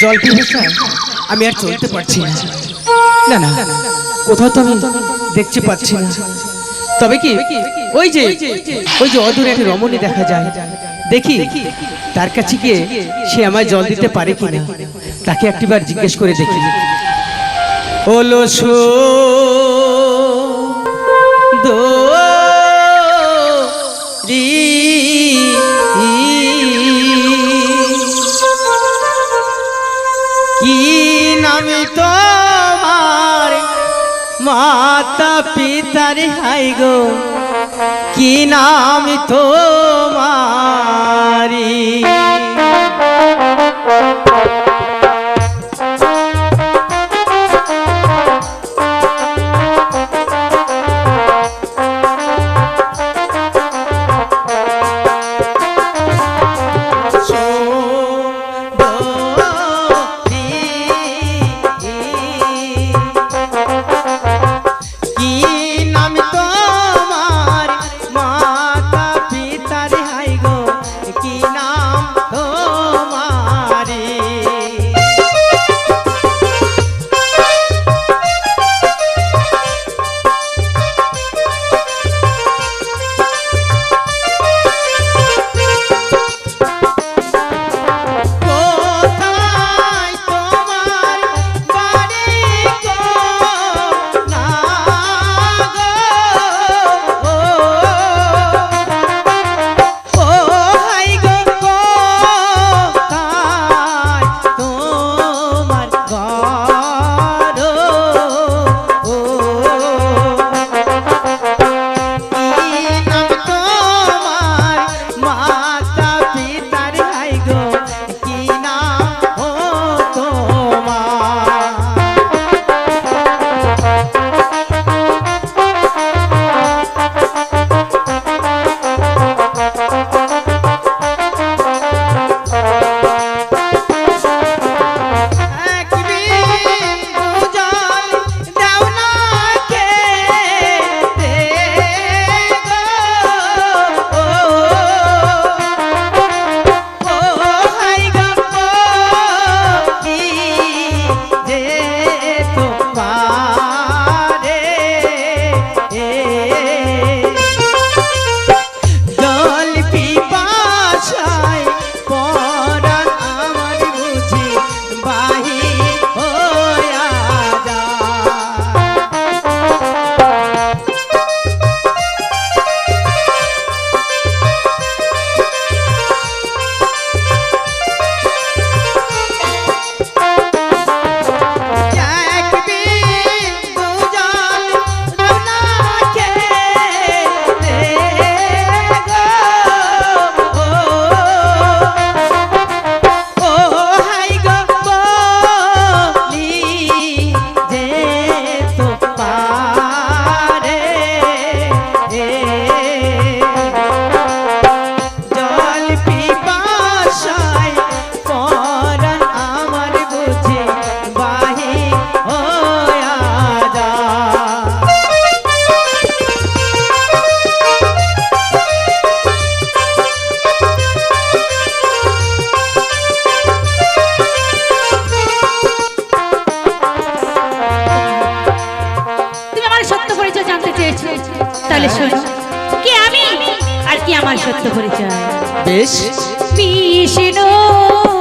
জল পিপাসা আমি আর চলতে পারছি না। না না, কোথাও তো আমি দেখতে পাচ্ছি না। তবে কি, ওই যে ওই যে অদূরে একটা রমণী দেখা যায়। দেখি, তার কাছে গিয়ে সে আমায় জল দিতে পারে কিনা। তাকে একটিবার জিজ্ঞেস করে দেখি। ওলো সো নামে তোমার মাতা পিতার হাই গো কি নাম তোমারি তাহলে শোন। কি আমি? আর কি আমার সত্য পরিচয়? বেশ। বিষ্ণু।